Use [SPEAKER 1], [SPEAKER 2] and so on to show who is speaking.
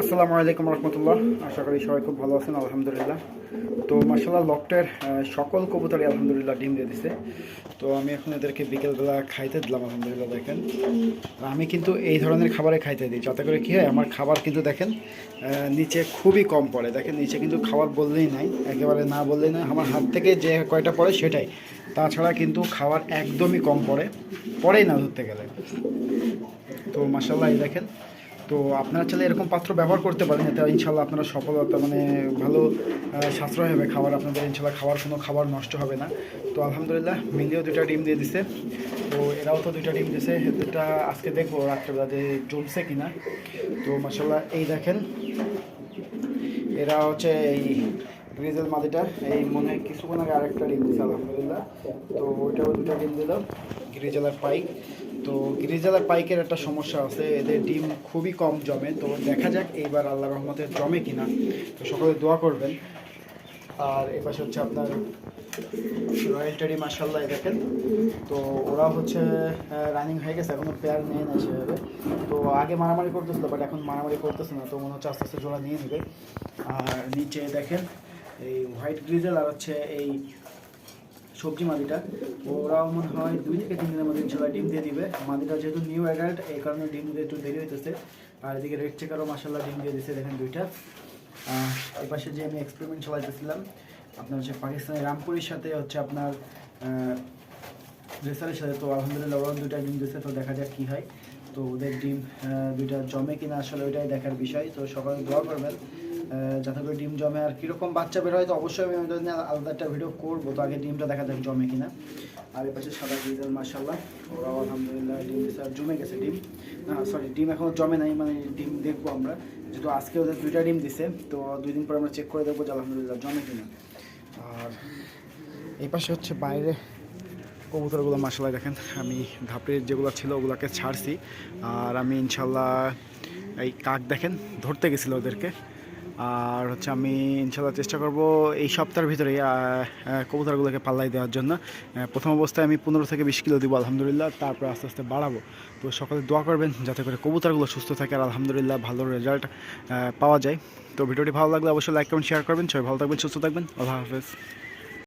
[SPEAKER 1] আসসালামু আলাইকুম রহমতুল্লাহ। আশা করি সবাই খুব ভালো আছেন, আলহামদুলিল্লাহ। তো মার্শাল্লাহ লকটের সকল কবুতরই আলহামদুলিল্লাহ ডিম দিয়ে দিছে। তো আমি এখন এদেরকে বিকেলবেলা খাইতে দিলাম, আলহামদুলিল্লাহ, দেখেন। আমি কিন্তু এই ধরনের খাবারে খাইতে দিই, যাতে করে কী হয়, আমার খাবার কিন্তু দেখেন নিচে খুবই কম পড়ে। দেখেন, নিচে কিন্তু খাবার বললেই নাই, একেবারে না বললেই নাই, আমার হাত থেকে যে কয়টা পড়ে সেটাই। তাছাড়া কিন্তু খাবার একদমই কম পড়ে, পড়েই না ধরতে গেলে। তো মাসাল্লাহ এই দেখেন তো আপনারা চাইলে এরকম পাত্র ব্যবহার করতে পারেন, এতে ইনশাল্লাহ আপনারা সফলতা মানে ভালো সাশ্রয় হবে খাবার, আপনাদের ইনশাল্লাহ খাবার কোনো খাবার নষ্ট হবে না। তো আলহামদুলিল্লাহ, মিলিও দুইটা ডিম দিয়ে দিছে। তো এরাও তো দুইটা ডিম দিছে দুটা আজকে দেখব রাত্রেবেলা যে জমছে কিনা। তো মাসাল্লাহ এই দেখেন, এরা হচ্ছে এই গ্রিজেল মাদিটা এই মনে হয় কিছুক্ষণ আগে আরেকটা ডিম দিচ্ছে আলহামদুলিল্লাহ। তো ওইটাও দুটো ডিম দিল, গ্রিজেলার পাইক। তো গ্রিজেলার পাইকের একটা সমস্যা আছে, এদের ডিম খুবই কম জমে, তো দেখা যাক এইবার আল্লাহ রহমতের জমে কিনা। তো সকলে দোয়া করবেন। আর এ পাশে হচ্ছে আপনার রয়্যাল টেডি মার্শাল্লাহ দেখেন। তো ওরা হচ্ছে রানিং হয়ে গেছে, এখনও পেয়ার নিয়ে না সেভাবে। তো আগে মারামারি করতেছিল বাট এখন মারামারি করতেছে না, তো মনে হচ্ছে আস্তে আস্তে জোড়া নিয়ে নেবে। আর নিচে দেখেন, এই হোয়াইট গ্রিজেল আর হচ্ছে এই সবজি মাদিটা। ওরাও মনে হয় দুই থেকে তিন দিনের মধ্যে ইনশাল্লাহ ডিম দিয়ে দিবে। মাদিটা যেহেতু নিউ অ্যাডাল্ট এই কারণে ডিম দিতে একটু দেরি হইতেছে। আর এদিকে রেড চেকারও মাসাল্লাহ ডিম দিয়ে দিচ্ছে দেখেন দুইটা। আহ, এই পাশে যে আমি এক্সপেরিমেন্ট চালাইতেছিলাম আপনার হচ্ছে পাকিস্তানের রামপুরের সাথে হচ্ছে আপনার রেসারের সাথে। তো আলহামদুলিল্লাহ ওরা দুইটা ডিম দিচ্ছে তো দেখা যাক কী হয়। তো ওদের ডিম দুইটা জমে কিনা আসলে ওইটাই দেখার বিষয়। তো সকালে দোয়া করবেন। যাতে করে ডিম জমে। আর কীরকম বাচ্চা বের হয় তো অবশ্যই আমি নিয়ে আলাদা একটা ভিডিও করব। তো আগে ডিমটা দেখা যাক জমে কিনা। আর এর পাশে সাদা ডিজেল মার্শাল্লাহ ওরাও আলহামদুলিল্লাহ ডিম জমে গেছে ডিম। না সরি ডিম এখনও জমে নাই মানে ডিম দেখব আমরা। যেহেতু আজকে ওদের দুইটা ডিম দিছে, তো দুই দিন পর আমরা চেক করে দেখব যে আলহামদুলিল্লাহ জমে কিনা। আর এই পাশে হচ্ছে বাইরে কবুতরগুলো মাসালায় দেখেন, আমি ধাপের যেগুলো ছিল ওগুলোকে ছাড়ছি। আর আমি ইনশাল্লাহ এই কাক দেখেন, ধরতে গেছিল ওদেরকে। আর হচ্ছে আমি ইনশাল্লাহ চেষ্টা করব এই সপ্তাহের ভিতরেই কবুতরগুলোকে পাল্লাই দেওয়ার জন্য। প্রথম অবস্থায় আমি পনেরো থেকে বিশ কিলো দিব, আলহামদুলিল্লাহ। তারপর আস্তে আস্তে বাড়াবো। তো সকালে দোয়া করবেন যাতে করে কবুতরগুলো সুস্থ থাকে আর আলহামদুলিল্লাহ ভালো রেজাল্ট পাওয়া যায়। তো ভিডিওটি ভালো লাগলে অবশ্যই লাইক কমেন্ট শেয়ার করবেন। সবাই ভালো থাকবেন, সুস্থ থাকবেন। আল্লাহ হাফেজ।